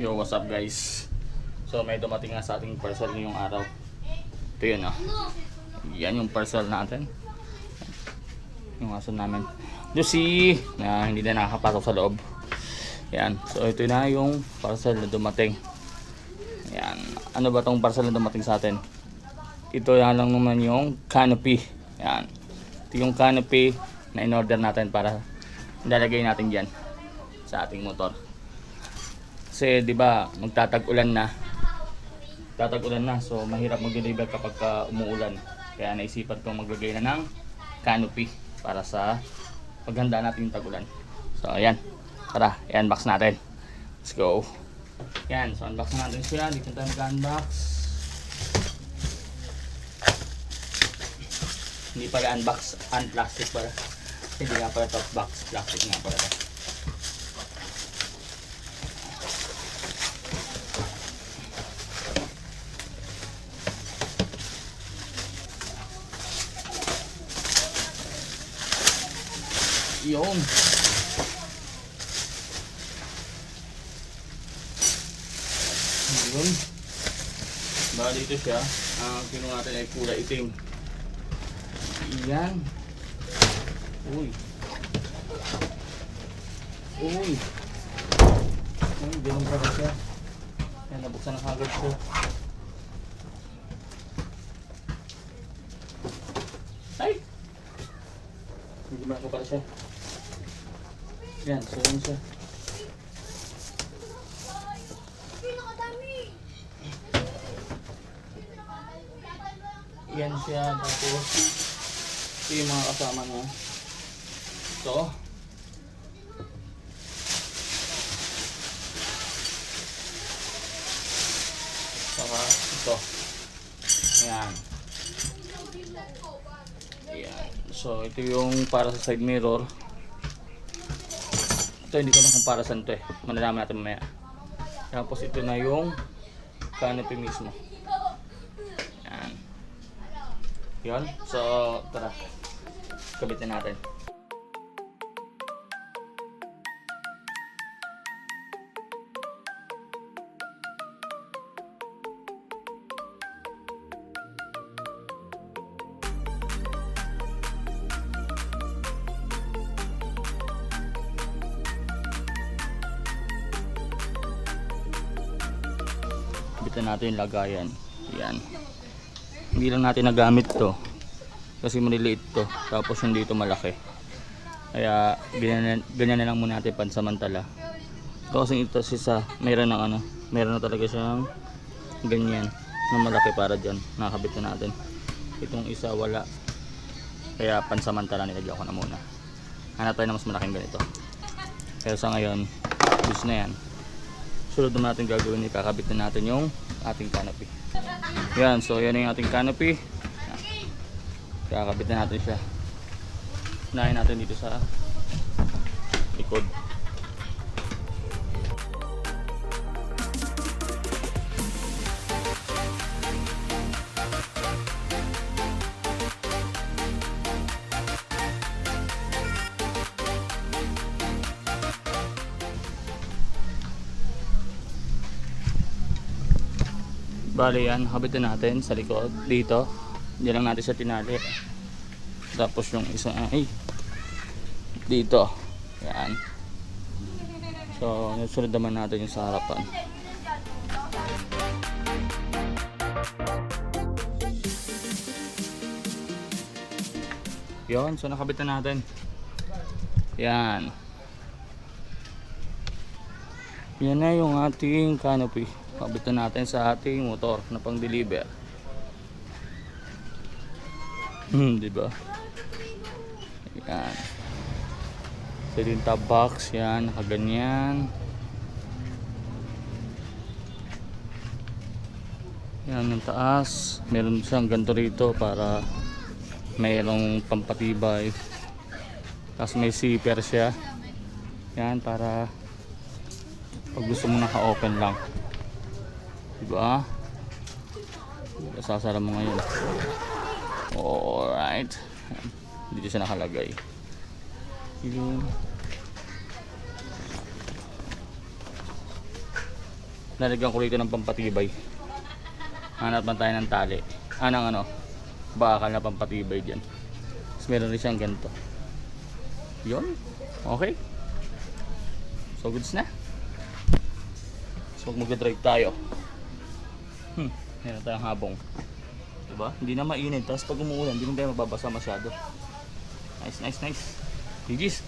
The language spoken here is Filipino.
Yo, what's up guys? So may dumating nga sa ating parcel ngayong araw. Ito yun ah. Yan yung parcel natin. Yung aso namin. Lucy! Na hindi na nakakapasok sa loob. Yan. So ito na yung parcel na dumating. Yan. Ano ba tong parcel na dumating sa atin? Ito yan lang naman yung canopy. Yan. Ito yung canopy na in-order natin para ilalagay natin dyan sa ating motor. Kasi 'di ba, magtatag-ulan na. Tatag-ulan na, so mahirap mag-deliver kapag ka umuulan. Kaya naisipan kong maglagay na ng canopy para sa paghanda natin yung tag-ulan. So ayan. Tara, i-unbox natin. Let's go. Yan, so unbox na natin siya. Dito tayo mag-unbox. Hindi pala unbox, unplastic pala. Hindi nga pala top box, plastic nga pala. Yun. Yun. Baka dito siya, ang kinuha natin ay kulay itim. Yan. Uy. Uy. Uy, ganun pa siya. Yan, nabuksan na kagad siya. Ay! Hindi mo ako pala siya. Yan, so yun siya. Yan siya, tapos ito yung mga kasama niya. Ito. Saka ito. Yan. Yan. So, ito yung para sa side mirror. Ito, hindi ko na kung para saan to eh. Malalaman natin mamaya. Tapos ito na yung canopy mismo. Yan. Yun. So, tara. Kabit na natin. Kabitan natin yung lagayan. Yan. Hindi lang natin nagamit to. Kasi maliliit to. Tapos hindi ito malaki. Kaya ganyan, ganyan na lang muna natin pansamantala. Ito kasi ito si sa meron ng ano, meron na talaga siyang ganyan na malaki para dyan. Nakakabit na natin. Itong isa wala. Kaya pansamantala nilagyan ko na muna. Hanap tayo ng mas malaking ganito. Pero sa ngayon, gusto na yan. Sunod naman natin gagawin, ikakabit na natin yung ating canopy. Yan, so yan yung ating canopy. Kakabit na natin siya. Unahin natin dito sa likod. Bali yan, kabitin natin sa likod dito. Diyan lang natin sa tinali. Tapos yung isa ay dito. Yan. So, susunod naman natin yung sa harapan. Yon, so nakabit na natin. Yan. Yan na yung ating canopy. Kabitan natin sa ating motor na pang-deliver. Hmm, di ba? Yan. Top box, yan, nakaganyan. Yan yung taas. Meron siyang ganito rito para mayroong pampatibay. Tapos may zipper siya. Yan para pag gusto mo naka-open lang. Diba? Sasara mo ngayon. Alright. Dito siya nakalagay. Yun. Lalagyan ko rito ng pampatibay. Hanap man tayo ng tali. Ah, ng ano, bakal na pampatibay dyan. Tapos meron rin siyang ganito. Yun. Okay. So, goods na. So, mag-drive tayo. Hmm, meron tayong habong. Diba? Hindi na mainit. Tapos pag umuulan, hindi na tayo mababasa masyado. Nice, nice, nice. GG's.